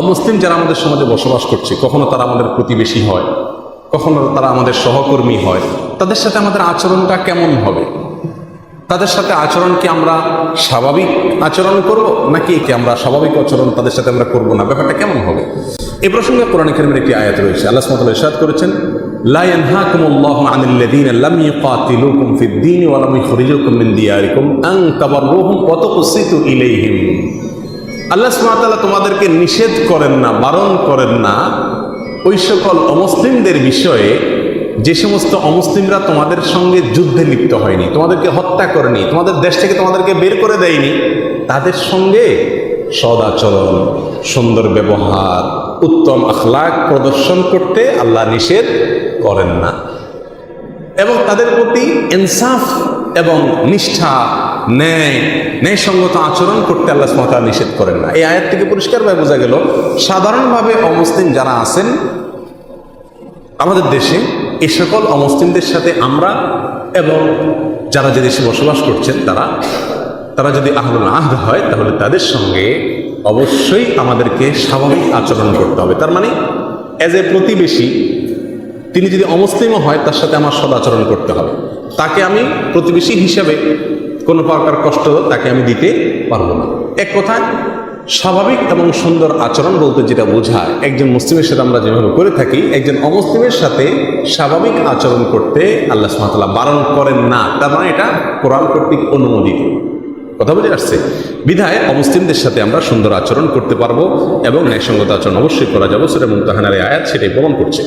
অমুসলিম যারা আমাদের সমাজে বসবাস করছে, কখনো তারা আমাদের প্রতিবেশী হয়, কখনো তারা আমাদের সহকর্মী হয়, তাদের সাথে আমাদের আচরণটা কেমন হবে? তাদের সাথে আচরণ কি আমরা স্বাভাবিক আচরণ করব, নাকি কি আমরা স্বাভাবিক আচরণ তাদের সাথে আমরা করব না? ব্যাপারটা কেমন হবে? এ প্রসঙ্গে কোরআন কারিমের একটি আয়াত রয়েছে। আল্লাহ ইরশাদ করেছেন ইলাইহিম আল্লাহ সুবহানাহু তোমাদেরকে নিষেধ করেন না, বারণ করেন না ওই সকল অমুসলিমদের বিষয়ে যে সমস্ত অমুসলিমরা তোমাদের সঙ্গে যুদ্ধে লিপ্ত হয়নি, তোমাদেরকে হত্যা করেনি, তোমাদের দেশ থেকে তোমাদেরকে বের করে দেয়নি, তাদের সঙ্গে সদাচরণ, সুন্দর ব্যবহার, উত্তম আখলাক প্রদর্শন করতে আল্লাহ নিষেধ করেন না। এবং তাদের প্রতি ইনসাফ এবং নিষ্ঠা ন্যায় ন্যায়সঙ্গত আচরণ করতে আল্লাহ সুমাতা নিষেধ করেন না। এই আয়াত থেকে পরিষ্কারভাবে বোঝা গেল, সাধারণভাবে অমুসলিম যারা আছেন, আমাদের দেশে এ সকল অমুসলিমদের সাথে আমরা এবং যারা যে দেশে বসবাস করছেন তারা তারা যদি আহলুল আহদ হয়, তাহলে তাদের সঙ্গে অবশ্যই আমাদেরকে স্বাভাবিক আচরণ করতে হবে। তার মানে অ্যাজ এ প্রতিবেশী, তিনি যদি অমুসলিমও হয়, তার সাথে আমার সদাচরণ করতে হবে। তাকে আমি প্রতিবেশী হিসাবে কোনো প্রকার কষ্ট তাকে আমি দিতে পারব না। এক কথায়, স্বাভাবিক এবং সুন্দর আচরণ বলতে যেটা বোঝায়, একজন মুসলিমের সাথে আমরা যেভাবে করে থাকি, একজন অমুসলিমের সাথে স্বাভাবিক আচরণ করতে আল্লাহ সুমাতাল্লাহ বারণ করেন না। তার মানে এটা কোরআন কর্তৃক অনুমোদিত। কথা বুঝে আসছে? বিধায় অমুসলিমদের সাথে আমরা সুন্দর আচরণ করতে পারব এবং ন্যায়সঙ্গত আচরণ অবশ্যই করা যাব। সেটা মুমতাহানার আয়াত সেটাই প্রমাণ করছে।